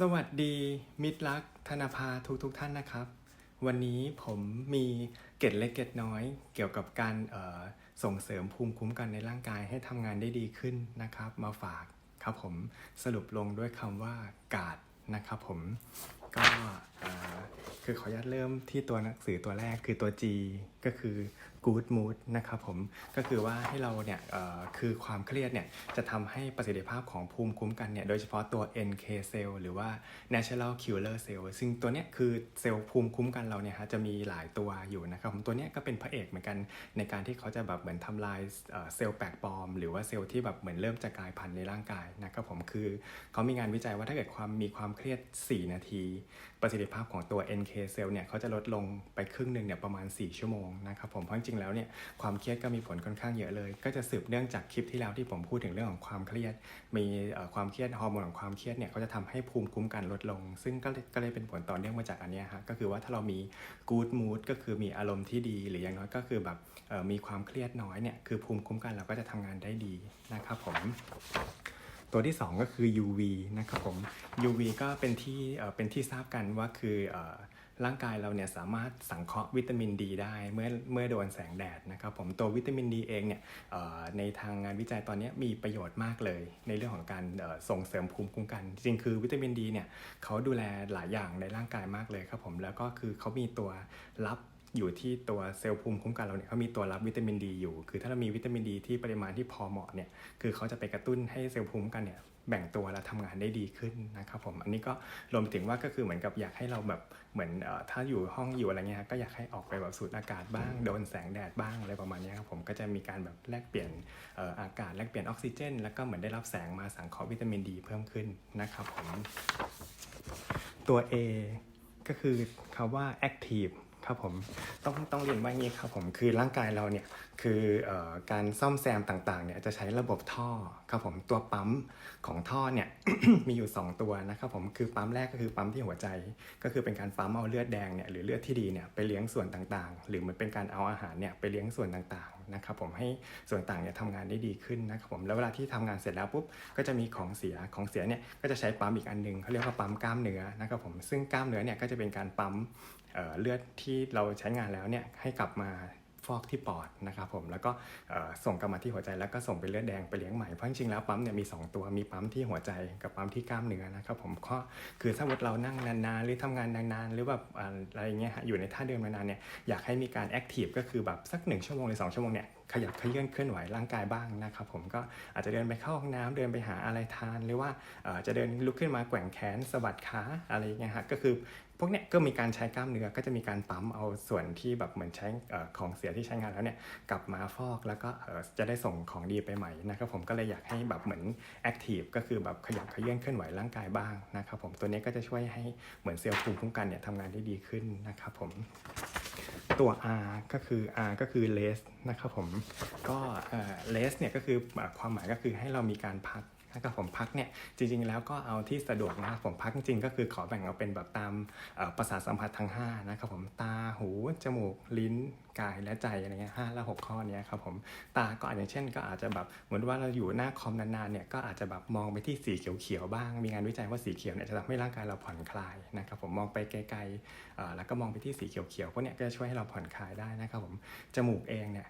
สวัสดีมิตรรักธนภาทุกทุกท่านนะครับ วันนี้ผมมีเกร็ดเล็กเกร็ดน้อย เกี่ยวกับการเอ่อส่งเสริมภูมิคุ้มกันในร่างกายให้ทำงานได้ดีขึ้นนะครับ มาฝากครับผมสรุปลงด้วยคำว่ากาดนะครับผมก็คือขออนุญาตเริ่มที่ตัวหนังสือตัวแรกคือตัว G ก็คือ good mood นะครับผมก็คือว่าให้เราเนี่ยคือความเครียดเนี่ยจะทำให้ประสิทธิภาพของภูมิคุ้มกันเนี่ยโดยเฉพาะตัว NK cell หรือว่า natural killer cell ซึ่งตัวเนี้ยคือเซลล์ภูมิคุ้มกันเราเนี่ยฮะจะมีหลายตัวอยู่นะครับผมตัวเนี้ยก็เป็นพระเอกเหมือนกันในการที่เขาจะแบบเหมือนทำลายเอ่อเซลล์แปลกปลอม หรือว่าเซลล์ที่แบบเหมือนเริ่มจะกลายพันธุ์ในร่างกายนะครับผมคือเขามีงานวิจัยว่าถ้าเกิดความมีความเครียด 4 นาที ประสิทธิภาพของตัว NK cell เนี่ยเขาจะลดลงไปครึ่งหนึ่งเนี่ยประมาณ 4 ชั่วโมงนะครับผมเพราะจริงแล้วเนี่ยความเครียดก็มีผลค่อนข้างเยอะเลย ก็จะสืบเนื่องจากคลิปที่แล้วที่ผมพูดถึงเรื่องของความเครียด มีความเครียดฮอร์โมนของความเครียดเนี่ยเขาจะทำให้ภูมิคุ้มกันลดลง ซึ่งก็เลยก็เลยเป็นผลต่อเนื่องมาจากอันนี้ฮะก็คือว่าถ้าเรามี good mood ก็คือมีอารมณ์ที่ดี หรืออย่างน้อยก็คือแบบมีความเครียดน้อยเนี่ยคือภูมิคุ้มกันเราก็จะทำงานได้ดีนะครับผม ตัวที่ 2 ก็คือ UV นะครับผม UV ก็เป็นที่เป็นที่ทราบกันว่าคืออร่างกายเราเนี่ยสามารถสังเคราะห์วิตามินดีได้เมื่อเมื่อโดนแสงแดดนะครับผมตัววิตามินดีเองเนี่ยในทางงานวิจัยตอนนี้มีประโยชน์มากเลย ในเรื่องของการส่งเสริมภูมิคุ้มกัน จริงคือวิตามินดีเนี่ยเขาดูแลหลายอย่างในร่างกายมากเลยครับผมแล้วก็คือเขามีตัวรับ อยู่ที่ตัวเซลล์ภูมิคุ้มกันเราเนี่ยเขามีตัวรับวิตามินดีอยู่ คือถ้าเรามีวิตามินดีที่ปริมาณที่พอเหมาะเนี่ยคือเขาจะไปกระตุ้นให้เซลล์ภูมิคุ้มกันเนี่ยแบ่งตัวและทำงานได้ดีขึ้นนะครับผมอันนี้ก็รวมไปถึงว่าก็คือเหมือนกับอยากให้เราแบบเหมือนอถ้าอยู่ห้องอยู่อะไรเงี้ยก็อยากให้ออกไปแบบสูดอากาศบ้างโดนแสงแดดบ้างอะไรประมาณนี้ครับผมก็จะมีการแบบแลกเปลี่ยนออากาศแลกเปลี่ยนออกซิเจน แล้วก็เหมือนได้รับแสงมาสังเคราะห์วิตามินดีเพิ่มขึ้นนะครับผมตัว A ก็คือคำว่า active ครับผมต้องต้องเรียนว่างี้ครับผมคือร่างกายเราเนี่ยคือออการซ่อมแซมต่างๆเนี่ยจะใช้ระบบท่อครับผมตัวปั๊มของท่อเนี่ยมีอยู่ 2 ตัวนะครับผมคือปั๊มแรกก็คือปั๊มที่หัวใจ ก็คือเป็นการปั๊มเอาเลือดแดงเนี่ยหรือเลือดที่ดีเนี่ยไปเลี้ยงส่วนต่างๆ หรือมันเป็นการเอาอาหารเนี่ยไปเลี้ยงส่วนต่างๆนะครับผมให้ส่วนต่างเนี่ยทำงานได้ดีขึ้นนะครับผมแล้วเวลาที่ทำงานเสร็จแล้วปุ๊บก็จะมีของเสียของเสียเนี่ยก็จะใช้ปั๊มอีกอันหนึงเขาเรียกว่าปั๊มกล้ามเนื้อนะครับผมซึ่งกล้ามเนื้อเนี่ยก็จะเป็นการปั๊มเเลือดที่เราใช้งานแล้วเนี่ยให้กลับมาฟอกที่ปอดนะครับผมแล้วก็ส่งกลับมาที่หัวใจแล้วก็ส่งไปเลือดแดงไปเลี้ยงใหม่เพราะจริงๆแล้วปั๊มเนี่ยมี 2 ตัวมีปั๊มที่หัวใจกับปั๊มที่กล้ามเนื้อนะครับผมก็คือถ้าว่าเรานั่งนานๆหรือทำงานนานๆ หรือแบบอะไรเงี้ยอยู่ในท่าเดิมนานๆเนี่ยอยากให้มีการแอคทีฟก็คือแบบสัก 1 ชั่วโมงหรือ2ชั่วโมงเนี่ย ขยับเขยื่อนเคลื่อนไหวร่างกายบ้างนะครับผมก็อาจจะเดินไปเข้าห้องน้ำเดินไปหาอะไรทาน หรือว่าจะเดินลุกขึ้นมาแกว่งแขนสะบัดขาอะไรอย่างเงี้ยฮะก็คือพวกเนี้ยก็มีการใช้กล้ามเนื้อก็จะมีการปั๊มเอาส่วนที่แบบเหมือนใช้ของเสียที่ใช้งานแล้วเนี่ยกลับมาฟอกแล้วก็จะได้ส่งของดีไปใหม่นะครับผมก็เลยอยากให้แบบเหมือนแอคทีฟก็คือแบบขยับเขยื่อนเคลื่อนไหวร่างกายบ้างนะครับผมตัวนี้ก็จะช่วยให้เหมือนเซลล์ภูมิคุ้มกันเนี่ยทำงานได้ดีขึ้นนะครับผม ตัว R ก็คือ R ก็คือ less นะครับผม ก็เอ่อ less เนี่ยก็คือความหมายก็คือให้เรามีการพักนะครับผมพักเนี่ยจริงๆแล้วก็เอาที่สะดวกนะครับผมพักจริงก็คือขอแบ่งเอาเป็นแบบตามประสาทสัมผัสทั้ง5นะครับผมตาหู จมูก ลิ้น กายและใจอะไรเงี้ยห้าและหกข้อเนี้ยครับผมตาก็อาจจะเช่น ก็อาจจะแบบเหมือนว่าเราอยู่หน้าคอมนานๆเนี่ยก็อาจจะแบบมองไปที่สีเขียวๆบ้าง มีงานวิจัยว่าสีเขียวเนี่ยจะทำให้ร่างกายเราผ่อนคลายนะครับผมมองไปไกลๆแล้วก็มองไปที่สีเขียวๆพวกเนี้ยก็จะช่วยให้เราผ่อนคลายได้นะครับผมจมูกเองเนี่ย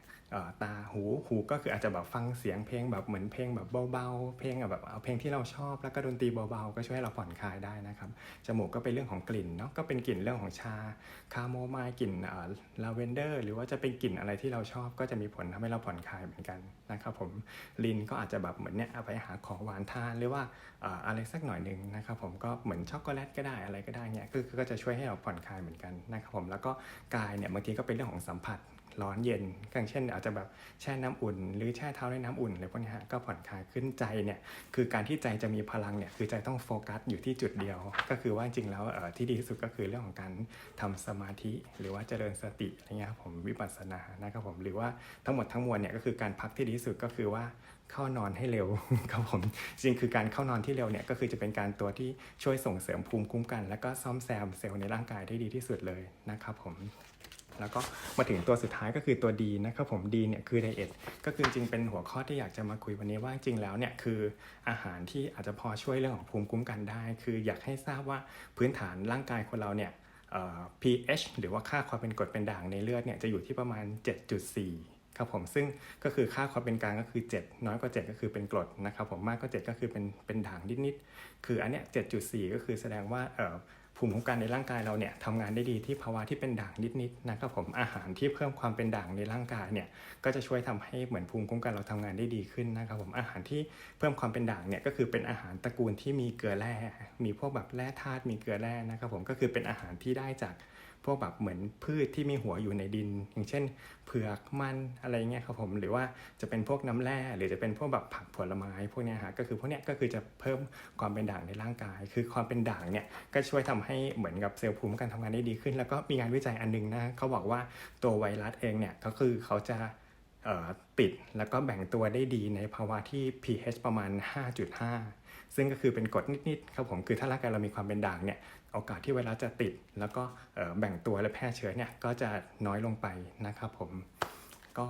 ตาหูหูก็คืออาจจะแบบฟังเสียงเพลงแบบเหมือนเพลงแบบเบาๆ เพลงแบบเอาเพลงที่เราชอบแล้วก็ดนตรีเบาๆ ก็ช่วยให้เราผ่อนคลายได้นะครับจมูกก็เป็นเรื่องของกลิ่นเนาะก็เป็นกลิ่นเรื่องของชาคาโมไมล์กลิ่นลาเวนเดอร์หรือว่าจะเป็นกลิ่นอะไรที่เราชอบก็จะมีผลทำให้เราผ่อนคลายเหมือนกันนะครับผมลิ้นก็อาจจะแบบเหมือนเนี่ยเอาไปหาของหวานทานหรือว่าอะไรสักหน่อยหนึ่งนะครับผมก็เหมือนช็อกโกแลตก็ได้อะไรก็ได้เนี่ยคือก็จะช่วยให้เราผ่อนคลายเหมือนกันนะครับผมแล้วก็กายเนี่ยบางทีก็เป็นเรื่องของสัมผัส ร้อนเย็นอย่างเช่น อาจจะแบบแช่น้ำอุ่น หรือแช่เท้าด้วยน้ำอุ่นอะไรพวกนี้ฮะก็ผ่อนคลายขึ้นใจเนี่ยคือการที่ใจจะมีพลังเนี่ยคือใจต้องโฟกัสอยู่ที่จุดเดียว ก็คือว่าจริงแล้วเอ่อที่ดีที่สุดก็คือเรื่องของการทำสมาธิ หรือว่าเจริญสติอะไรเงี้ยครับผมวิปัสสนานะครับผมหรือว่าทั้งหมดทั้งมวลเนี่ยก็คือการพักที่ดีที่สุดก็คือว่าเข้านอนให้เร็วครับผมจริงคือการเข้านอนที่เร็วเนี่ยก็คือจะเป็นการตัวที่ช่วยส่งเสริมภูมิคุ้มกัน แล้วก็ซ่อมแซมเซลล์ในร่างกายได้ดีที่สุดเลยนะครับผม แล้วก็มาถึงตัวสุดท้ายก็คือตัว D นะครับผม D เนี่ยคือไดเอทก็คือจริงเป็นหัวข้อที่อยากจะมาคุยวันนี้ว่าจริงแล้วเนี่ยคืออาหารที่อาจจะพอช่วยเรื่องของภูมิคุ้มกันได้ คืออยากให้ทราบว่าพื้นฐานร่างกายคนเราเนี่ย pH หรือว่าค่าความเป็นกรดเป็นด่างในเลือดเนี่ยจะอยู่ที่ประมาณ 7.4ครับผมซึ่งก็คือค่าความเป็นกลางก็คือ 7 น้อยกว่า 7 ก็คือเป็นกรดนะครับผมมากกว่า 7 ก็คือเป็นเป็นด่างนิดๆคืออันเนี้ย7.4 ก็คือแสดงว่าเอ่อ ภูมิคุ้มกันในร่างกายเราเนี่ยทำงานได้ดีที่ภาวะที่เป็นด่างนิดๆนะครับผมอาหารที่เพิ่มความเป็นด่างในร่างกายเนี่ยก็จะช่วยทำให้เหมือนภูมิคุ้มกันเราทำงานได้ดีขึ้นนะครับผมอาหารที่เพิ่มความเป็นด่างเนี่ยก็คือเป็นอาหารตระกูลที่มีเกลือแร่ มีพวกแบบแร่ธาตุมีเกลือแร่นะครับผมก็คือเป็นอาหารที่ได้จากพวกแบบเหมือนพืชที่มีหัวอยู่ในดิน อย่างเช่น เผือกมันอะไรเงี้ยครับผมหรือว่าจะเป็นพวกน้ำแร่หรือจะเป็นพวกแบบผักผลไม้พวกเนี้ยฮะก็คือพวกเนี้ยก็คือจะเพิ่มความเป็นด่างในร่างกาย คือความเป็นด่างเนี่ยก็ช่วยทำให้เหมือนกับเซลล์ภูมิคุ้มกันทำงานได้ดีขึ้น แล้วก็มีงานวิจัยอันนึงนะเขาบอกว่าตัวไวรัสเองเนี่ยก็คือเขาจะติดแล้วก็แบ่งตัวได้ดีในภาวะที่ pH ประมาณ 5.5 ซึ่งก็คือเป็นกรดนิด ๆ ครับผมคือถ้าร่างกายเรามีความเป็นด่างเนี่ยโอกาสที่ไวรัสจะติด แล้วก็แบ่งตัวและแพร่เชื้อเนี่ยก็จะน้อยลงไปนะครับผมก็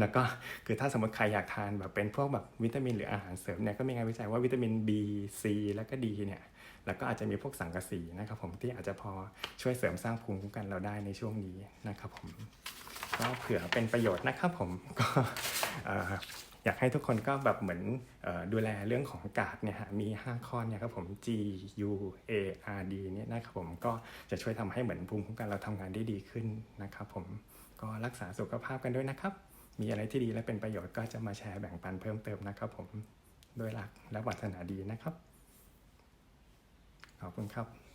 แล้วก็คือถ้าสมมติใครอยากทานแบบเป็นพวกแบบวิตามินหรืออาหารเสริมเนี่ยก็มีงานวิจัยว่าวิตามิน B C แล้วก็ D เนี่ย แล้วก็อาจจะมีพวกสังกะสีนะครับผมที่อาจจะพอช่วยเสริมสร้างภูมิคุ้มกันเราได้ในช่วงนี้นะครับผมก็เผื่อเป็นประโยชน์นะครับผมก็อยากให้ทุกคนก็แบบเหมือนดูแลเรื่องของกาดเนี่ยฮะมี 5 ข้อเนี่ยครับผม G U A R D เนี่ยนะครับผมก็จะช่วยทำให้เหมือนภูมิคุ้มกันเราทำงานได้ดีขึ้นนะครับผมก็รักษาสุขภาพกันด้วยนะครับ มีอะไรที่ดีและเป็นประโยชน์ก็จะมาแชร์แบ่งปันเพิ่มเติมนะครับผมโดยหลักและปรารถนาดีนะครับ ขอบคุณครับ